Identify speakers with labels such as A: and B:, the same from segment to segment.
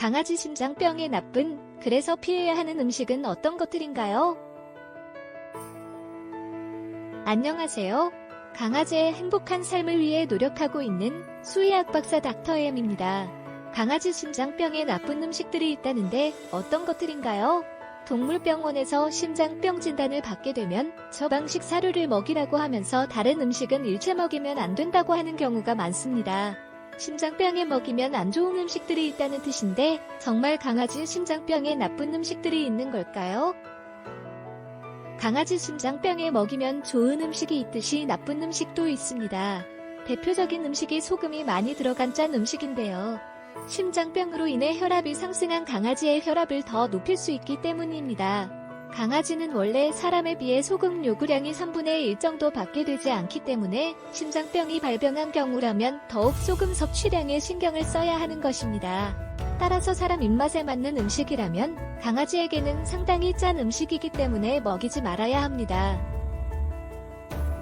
A: 강아지 심장병에 나쁜, 그래서 피해야 하는 음식은 어떤 것들인가요? 안녕하세요. 강아지의 행복한 삶을 위해 노력하고 있는 수의학 박사 닥터엠입니다. 강아지 심장병에 나쁜 음식들이 있다는데 어떤 것들인가요? 동물병원에서 심장병 진단을 받게 되면 처방식 사료를 먹이라고 하면서 다른 음식은 일체 먹이면 안 된다고 하는 경우가 많습니다. 심장병에 먹이면 안 좋은 음식들이 있다는 뜻인데 정말 강아지 심장병에 나쁜 음식들이 있는 걸까요? 강아지 심장병에 먹이면 좋은 음식이 있듯이 나쁜 음식도 있습니다. 대표적인 음식이 소금이 많이 들어간 짠 음식인데요. 심장병으로 인해 혈압이 상승한 강아지의 혈압을 더 높일 수 있기 때문입니다. 강아지는 원래 사람에 비해 소금 요구량이 3분의 1 정도 밖에 되지 않기 때문에 심장병이 발병한 경우라면 더욱 소금 섭취량에 신경을 써야 하는 것입니다. 따라서 사람 입맛에 맞는 음식이라면 강아지에게는 상당히 짠 음식이기 때문에 먹이지 말아야 합니다.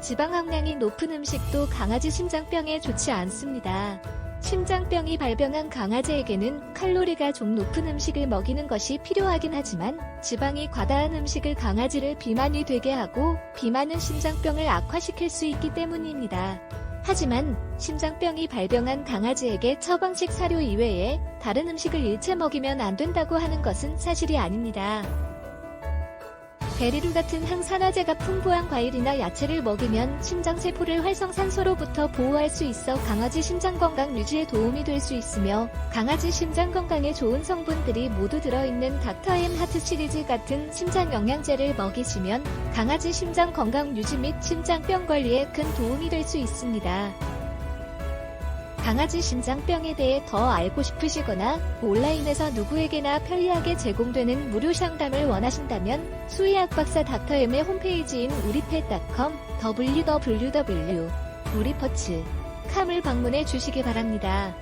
A: 지방 함량이 높은 음식도 강아지 심장병에 좋지 않습니다. 심장병이 발병한 강아지에게는 칼로리가 좀 높은 음식을 먹이는 것이 필요하긴 하지만 지방이 과다한 음식을 강아지를 비만이 되게 하고 비만은 심장병을 악화시킬 수 있기 때문입니다. 하지만 심장병이 발병한 강아지에게 처방식 사료 이외에 다른 음식을 일체 먹이면 안 된다고 하는 것은 사실이 아닙니다. 베리류 같은 항산화제가 풍부한 과일이나 야채를 먹이면 심장세포를 활성산소로부터 보호할 수 있어 강아지 심장 건강 유지에 도움이 될 수 있으며 강아지 심장 건강에 좋은 성분들이 모두 들어있는 닥터엠 하트 시리즈 같은 심장 영양제를 먹이시면 강아지 심장 건강 유지 및 심장병 관리에 큰 도움이 될 수 있습니다. 강아지 심장병에 대해 더 알고 싶으시거나 온라인에서 누구에게나 편리하게 제공되는 무료 상담을 원하신다면 수의학 박사 닥터엠의 홈페이지인 우리펫.com www 우리퍼츠 캄을 방문해 주시기 바랍니다.